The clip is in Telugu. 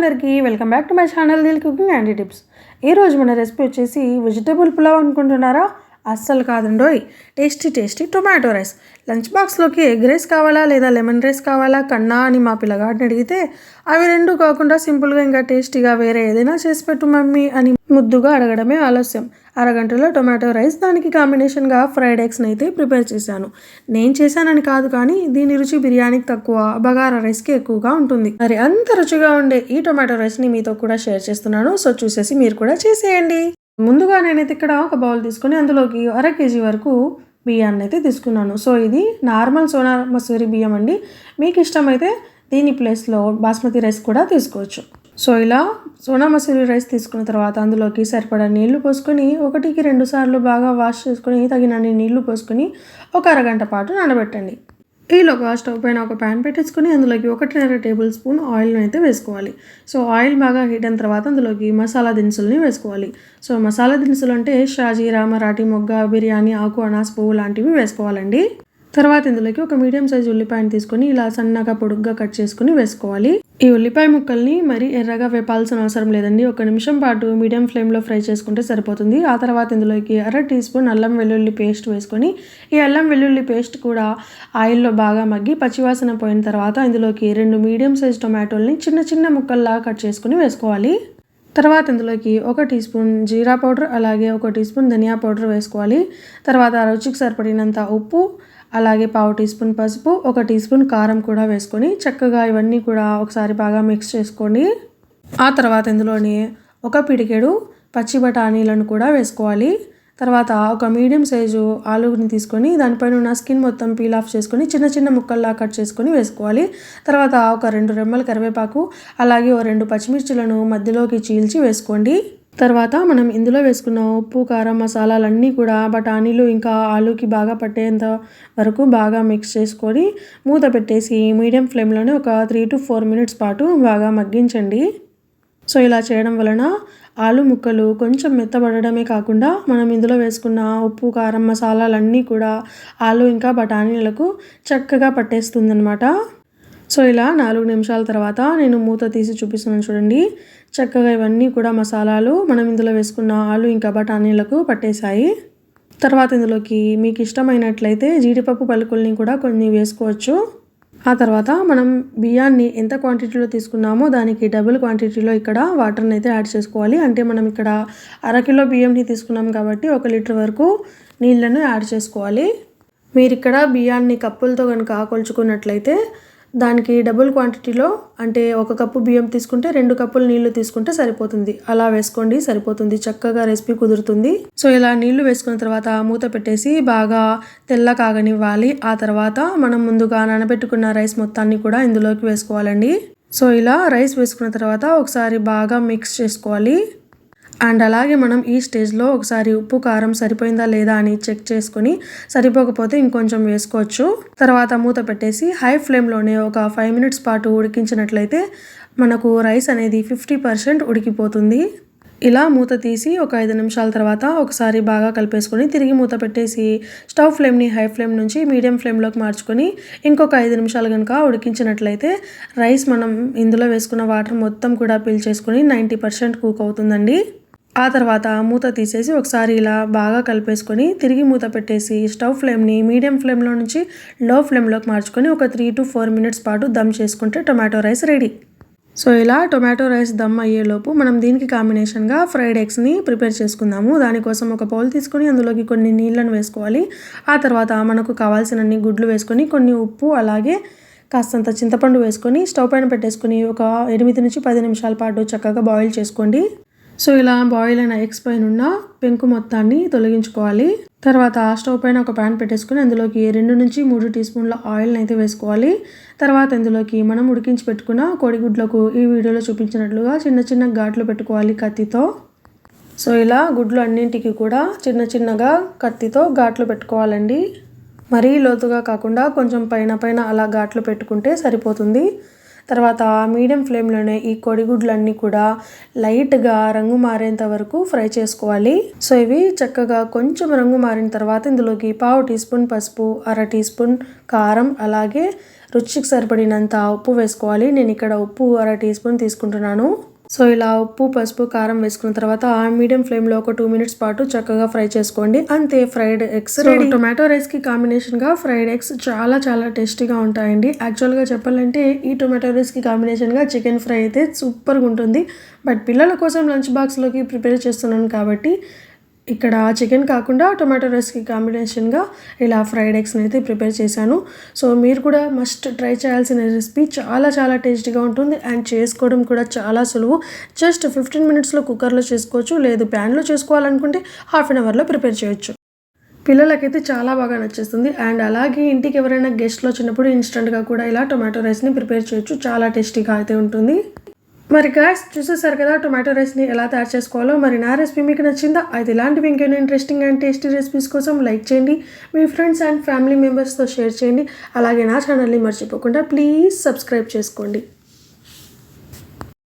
అందరికీ welcome back to my channel Dil cooking and tips. ఈరోజు మన రెసిపీ వచ్చేసి వెజిటబుల్ పులావ్ అనుకుంటున్నారా? అస్సలు కాదండోయ్ tasty tasty tomato rice. Lunch బాక్స్లోకి ఎగ్ రైస్ కావాలా లేదా లెమన్ రైస్ కావాలా? కన్నా అని మా పిల్లగాడిని అడిగితే అవి రెండు కాకుండా సింపుల్గా ఇంకా టేస్టీగా వేరే ఏదైనా చేసి పెట్టు మమ్మీ అని ముద్దుగా అడగడమే ఆలస్యం. అరగంటలో టొమాటో రైస్ దానికి కాంబినేషన్గా ఫ్రైడ్ ఎగ్స్ని అయితే ప్రిపేర్ చేశాను. నేను చేశానని కాదు కానీ దీని రుచి బిర్యానీకి తక్కువ బగారా రైస్కి ఎక్కువగా ఉంటుంది. మరి అంత రుచిగా ఉండే ఈ టొమాటో రైస్ని మీతో కూడా షేర్ చేస్తున్నాను. సో చూసేసి మీరు కూడా చేసేయండి. ముందుగా నేనైతే ఇక్కడ ఒక బౌల్ తీసుకొని అందులోకి అర కేజీ వరకు బియ్యాన్ని అయితే తీసుకున్నాను. సో ఇది నార్మల్ సోనా మసూరి బియ్యం అండి. మీకు ఇష్టమైతే దీని ప్లేస్లో బాస్మతి రైస్ కూడా తీసుకోవచ్చు. సో ఇలా సోనా మసూరి రైస్ తీసుకున్న తర్వాత అందులోకి సరిపడా నీళ్ళు పోసుకొని ఒకటికి రెండు సార్లు బాగా వాష్ చేసుకొని తగినన్ని నీళ్ళు పోసుకొని ఒక అరగంట పాటు నానబెట్టండి. ఈలోగా స్టవ్ పైన ఒక ప్యాన్ పెట్టేసుకొని అందులోకి ఒకటిన్నర టేబుల్ స్పూన్ ఆయిల్ని అయితే వేసుకోవాలి. సో ఆయిల్ బాగా హీట్ అయిన తర్వాత అందులోకి మసాలా దినుసుల్ని వేసుకోవాలి. సో మసాలా దినుసులు అంటే షాజీరా మరాఠీ మొగ్గ బిర్యానీ ఆకు అనాస్ పువ్వు లాంటివి వేసుకోవాలండి. తర్వాత ఇందులోకి ఒక మీడియం సైజ్ ఉల్లిపాయను తీసుకొని ఇలా సన్నగా పొడుగ్గా కట్ చేసుకుని వేసుకోవాలి. ఈ ఉల్లిపాయ ముక్కల్ని మరి ఎర్రగా వేపాల్సిన అవసరం లేదండి. ఒక నిమిషం పాటు మీడియం ఫ్లేమ్లో ఫ్రై చేసుకుంటే సరిపోతుంది. ఆ తర్వాత ఇందులోకి అర టీ స్పూన్ అల్లం వెల్లుల్లి పేస్ట్ వేసుకొని ఈ అల్లం వెల్లుల్లి పేస్ట్ కూడా ఆయిల్లో బాగా మగ్గి పచ్చివాసన పోయిన తర్వాత ఇందులోకి రెండు మీడియం సైజ్ టొమాటోల్ని చిన్న చిన్న ముక్కల్లా కట్ చేసుకుని వేసుకోవాలి. తర్వాత ఇందులోకి ఒక టీ స్పూన్ జీరా పౌడర్ అలాగే ఒక టీ స్పూన్ ధనియా పౌడర్ వేసుకోవాలి. తర్వాత రుచికి సరిపడినంత ఉప్పు అలాగే పావు టీ స్పూన్ పసుపు ఒక టీ స్పూన్ కారం కూడా వేసుకొని చక్కగా ఇవన్నీ కూడా ఒకసారి బాగా మిక్స్ చేసుకోండి. ఆ తర్వాత ఇందులోని ఒక పిడికెడు పచ్చి బఠానీలను కూడా వేసుకోవాలి. తర్వాత ఒక మీడియం సైజు ఆలుగుని తీసుకొని దానిపైన ఉన్న స్కిన్ మొత్తం పీల్ ఆఫ్ చేసుకొని చిన్న చిన్న ముక్కల్లా కట్ చేసుకొని వేసుకోవాలి. తర్వాత ఒక రెండు రెమ్మల కరివేపాకు అలాగే ఓ రెండు పచ్చిమిర్చిలను మధ్యలోకి చీల్చి వేసుకోండి. తర్వాత మనం ఇందులో వేసుకున్న ఉప్పు కారం మసాలాలన్నీ కూడా బఠానీలు ఇంకా ఆలుకి బాగా పట్టేంత వరకు బాగా మిక్స్ చేసుకొని మూత పెట్టేసి మీడియం ఫ్లేమ్లోనే ఒక త్రీ టు ఫోర్ మినిట్స్ పాటు బాగా మగ్గించండి. సో ఇలా చేయడం వలన ఆలు ముక్కలు కొంచెం మెత్తబడడమే కాకుండా మనం ఇందులో వేసుకున్న ఉప్పు కారం మసాలాలన్నీ కూడా ఆలు ఇంకా బఠానీలకు చక్కగా పట్టేస్తుందన్నమాట. సో ఇలా నాలుగు నిమిషాల తర్వాత నేను మూత తీసి చూపిస్తున్నాను చూడండి. చక్కగా ఇవన్నీ కూడా మసాలాలు మనం ఇందులో వేసుకున్న ఆలు ఇంకా బఠానీలకు పట్టేశాయి. తర్వాత ఇందులోకి మీకు ఇష్టమైనట్లయితే జీడిపప్పు పలుకుల్ని కూడా కొన్ని వేసుకోవచ్చు. ఆ తర్వాత మనం బియ్యాన్ని ఎంత క్వాంటిటీలో తీసుకున్నామో దానికి డబుల్ క్వాంటిటీలో ఇక్కడ వాటర్ని అయితే యాడ్ చేసుకోవాలి. అంటే మనం ఇక్కడ అరకిలో బియ్యంని తీసుకున్నాం కాబట్టి ఒక లీటర్ వరకు నీళ్ళను యాడ్ చేసుకోవాలి. మీరు ఇక్కడ బియ్యాన్ని కప్పులతో కనుక కొలుచుకున్నట్లయితే దానికి డబుల్ క్వాంటిటీలో అంటే ఒక కప్పు బియ్యం తీసుకుంటే రెండు కప్పులు నీళ్ళు తీసుకుంటే సరిపోతుంది. అలా వేసుకోండి సరిపోతుంది. చక్కగా రెసిపీ కుదురుతుంది. సో ఇలా నీళ్ళు వేసుకున్న తర్వాత మూత పెట్టేసి బాగా తెల్ల కాగనివ్వాలి. ఆ తర్వాత మనం ముందుగా నానబెట్టుకున్న రైస్ మొత్తాన్ని కూడా ఇందులోకి వేసుకోవాలండి. సో ఇలా రైస్ వేసుకున్న తర్వాత ఒకసారి బాగా మిక్స్ చేసుకోవాలి. అండ్ అలాగే మనం ఈ స్టేజ్లో ఒకసారి ఉప్పు కారం సరిపోయిందా లేదా అని చెక్ చేసుకొని సరిపోకపోతే ఇంకొంచెం వేసుకోవచ్చు. తర్వాత మూత పెట్టేసి హై ఫ్లేమ్లోనే ఒక ఫైవ్ మినిట్స్ పాటు ఉడికించినట్లయితే మనకు రైస్ అనేది ఫిఫ్టీ పర్సెంట్ ఉడికిపోతుంది. ఇలా మూత తీసి ఒక ఐదు నిమిషాల తర్వాత ఒకసారి బాగా కలిపేసుకొని తిరిగి మూత పెట్టేసి స్టవ్ ఫ్లేమ్ని హై ఫ్లేమ్ నుంచి మీడియం ఫ్లేమ్లోకి మార్చుకొని ఇంకొక ఐదు నిమిషాలు కనుక ఉడికించినట్లయితే రైస్ మనం ఇందులో వేసుకున్న వాటర్ మొత్తం కూడా పీల్చేసుకొని నైంటీ పర్సెంట్ కుక్ అవుతుందండి. ఆ తర్వాత మూత తీసేసి ఒకసారి ఇలా బాగా కలిపేసుకొని తిరిగి మూత పెట్టేసి స్టవ్ ఫ్లేమ్ని మీడియం ఫ్లేమ్లో నుంచి లో ఫ్లేమ్లోకి మార్చుకొని ఒక త్రీ టు ఫోర్ మినిట్స్ పాటు దమ్ చేసుకుంటే టొమాటో రైస్ రెడీ. సో ఇలా టొమాటో రైస్ దమ్ అయ్యేలోపు మనం దీనికి కాంబినేషన్గా ఫ్రైడ్ ఎగ్స్ని ప్రిపేర్ చేసుకుందాము. దానికోసం ఒక బౌల్ తీసుకొని అందులోకి కొన్ని నీళ్ళను వేసుకోవాలి. ఆ తర్వాత మనకు కావాల్సినన్ని గుడ్లు వేసుకొని కొన్ని ఉప్పు అలాగే కాస్తంత చింతపండు వేసుకొని స్టవ్ పైన పెట్టేసుకొని ఒక ఎనిమిది నుంచి పది నిమిషాల పాటు చక్కగా బాయిల్ చేసుకోండి. సో ఇలా బాయిల్ అయిన ఎగ్స్ పైన ఉన్న పెంకు మొత్తాన్ని తొలగించుకోవాలి. తర్వాత స్టవ్ పైన ఒక ప్యాన్ పెట్టేసుకుని అందులోకి రెండు నుంచి మూడు టీ స్పూన్ల ఆయిల్ని అయితే వేసుకోవాలి. తర్వాత ఇందులోకి మనం ఉడికించి పెట్టుకున్న కోడిగుడ్లకు ఈ వీడియోలో చూపించినట్లుగా చిన్న చిన్న ఘాట్లు పెట్టుకోవాలి కత్తితో. సో ఇలా గుడ్లు అన్నింటికి కూడా చిన్న చిన్నగా కత్తితో ఘాట్లు పెట్టుకోవాలండి. మరీ లోతుగా కాకుండా కొంచెం పైన పైన అలా ఘాట్లు పెట్టుకుంటే సరిపోతుంది. తర్వాత మీడియం ఫ్లేమ్లోనే ఈ కోడిగుడ్లన్నీ కూడా లైట్గా రంగు మారేంత వరకు ఫ్రై చేసుకోవాలి. సో ఇవి చక్కగా కొంచెం రంగు మారిన తర్వాత ఇందులోకి పావు టీ స్పూన్ పసుపు అర టీ స్పూన్ కారం అలాగే రుచికి సరిపడినంత ఉప్పు వేసుకోవాలి. నేను ఇక్కడ ఉప్పు అర టీ స్పూన్ తీసుకుంటున్నాను. సో ఇలా ఉప్పు పసుపు కారం వేసుకున్న తర్వాత మీడియం ఫ్లేమ్లో ఒక టూ మినిట్స్ పాటు చక్కగా ఫ్రై చేసుకోండి. అంతే ఫ్రైడ్ ఎగ్స్ టొమాటో రైస్కి కాంబినేషన్గా ఫ్రైడ్ ఎగ్స్ చాలా చాలా టేస్టీగా ఉంటాయండి. యాక్చువల్గా చెప్పాలంటే ఈ టొమాటో రైస్కి కాంబినేషన్గా చికెన్ ఫ్రై అయితే సూపర్గా ఉంటుంది. బట్ పిల్లల కోసం లంచ్ బాక్స్లోకి ప్రిపేర్ చేస్తున్నాను కాబట్టి ఇక్కడ చికెన్ కాకుండా టొమాటో రైస్కి కాంబినేషన్గా ఇలా ఫ్రైడ్ ఎగ్స్ని అయితే ప్రిపేర్ చేశాను. సో మీరు కూడా మస్ట్ ట్రై చేయాల్సిన రెసిపీ చాలా చాలా టేస్టీగా ఉంటుంది అండ్ చేసుకోవడం కూడా చాలా సులువు. జస్ట్ ఫిఫ్టీన్ మినిట్స్లో కుక్కర్లో చేసుకోవచ్చు లేదు ప్యాన్లో చేసుకోవాలనుకుంటే హాఫ్ అన్ అవర్లో ప్రిపేర్ చేయొచ్చు. పిల్లలకైతే చాలా బాగా నచ్చేస్తుంది అండ్ అలాగే ఇంటికి ఎవరైనా గెస్ట్లు వచ్చినప్పుడు ఇన్స్టెంట్గా కూడా ఇలా టొమాటో రైస్ని ప్రిపేర్ చేయొచ్చు చాలా టేస్టీగా అయితే ఉంటుంది. మరి గాయస్ చూసేసారు కదా టొమాటో రైస్ని ఎలా తయారు చేసుకోవాలో. మరి నా రెసిపీ మీకు నచ్చిందా? అది ఇలాంటివి ఇంకేమైనా ఇంట్రెస్టింగ్ అండ్ టేస్టీ రెసిపీస్ కోసం లైక్ చేయండి. మీ ఫ్రెండ్స్ అండ్ ఫ్యామిలీ మెంబర్స్తో షేర్ చేయండి. అలాగే నా ఛానల్ని మర్చిపోకుండా ప్లీజ్ సబ్స్క్రైబ్ చేసుకోండి.